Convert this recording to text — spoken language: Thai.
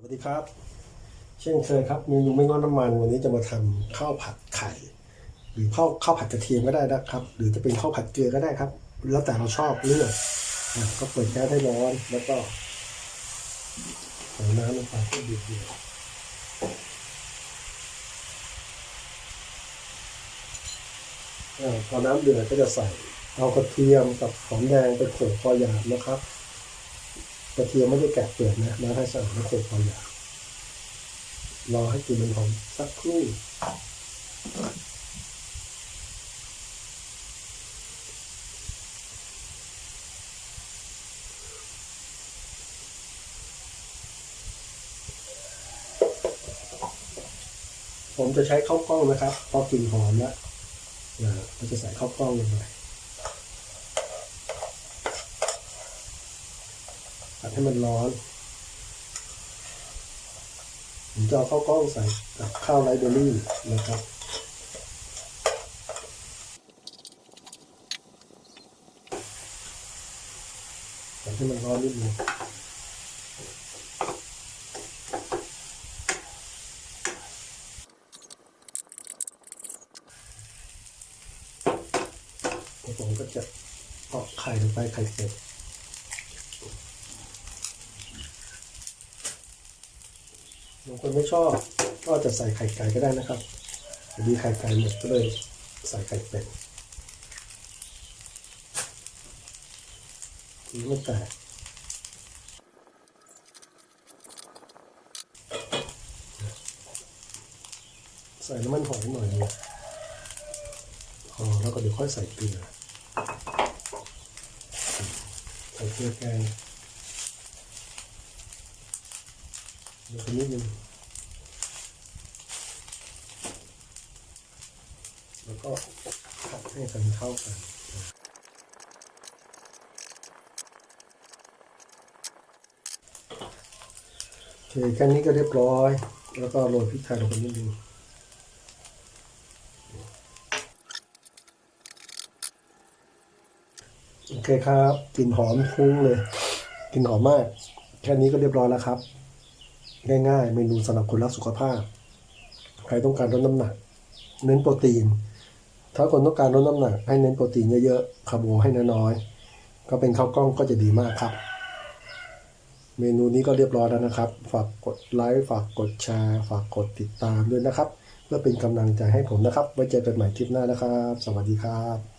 สวัสดีครับ เช่นเคยครับเมนูไม่งอนน้ำมันวันนี้จะมาทำข้าวผัดไข่ หรือข้าวข้าวผัดกระเทียมก็ได้นะครับ หรือจะเป็นข้าวผัดเกลือก็ได้ครับ แล้วแต่เราชอบเลือกก็เปิดแก๊สให้ร้อนแล้วก็ใส่น้ำลงไปเพื่อเดือดๆอะพอน้ำเดือดก็จะใส่เอากระเทียมกับหอมแดงไปโขลกพอหยาบนะครับ กระเทียมไม่ได้แกะเปลือกนะแล้วให้สะอาดแล้วโขกพอหยาบรอให้กลิ่นมันหอมสักครู่ผมจะใช้ข้าวกล้องนะครับ พอกลิ่นหอมแล้วเราจะใส่ข้าวกล้องลงไป ผัดให้มันร้อนผมจะเอาข้าวกล้องใส่กับข้าวไรเบอรี่นะครับใส่ให้มันร้อนนิดนึงผมก็จะตอกไข่ลงไปไข่เป็ด บางคนไม่ชอบก็จะใส่ไข่ไก่ก็ได้นะครับแต่ดีไข่ไก่หมดก็เลยใส่ไข่เป็ดนี่ไม่แตกใส่น้ำมันหอยหน่อยนึงอ๋อแล้วก็เดี๋ยวค่อยใส่เกลือใส่เกลือแกง เดี๋ยวคนนิดนึงแล้วก็ผัดให้กันเข้ากันโอเคแค่นี้ก็เรียบร้อย แล้วก็โรยพริกไทยลงไปนิดนึงโอเคครับกลิ่นหอมฟุ้งเลยกลิ่นหอมมาก แค่นี้ก็เรียบร้อยแล้วครับ ง่าย ๆ เมนูสำหรับคนรักสุขภาพ ใครต้องการลดน้ำหนัก เน้นโปรตีน ถ้าคนต้องการลดน้ำหนัก ให้เน้นโปรตีนเยอะๆคาร์โบให้น้อยๆก็เป็นข้าวกล้องก็จะดีมากครับ เมนูนี้ก็เรียบร้อยแล้วนะครับ ฝากกดไลค์ฝากกดแชร์ฝากกดติดตามด้วยนะครับ เพื่อเป็นกำลังใจให้ผมนะครับ ไว้เจอกันใหม่คลิปหน้านะครับ สวัสดีครับ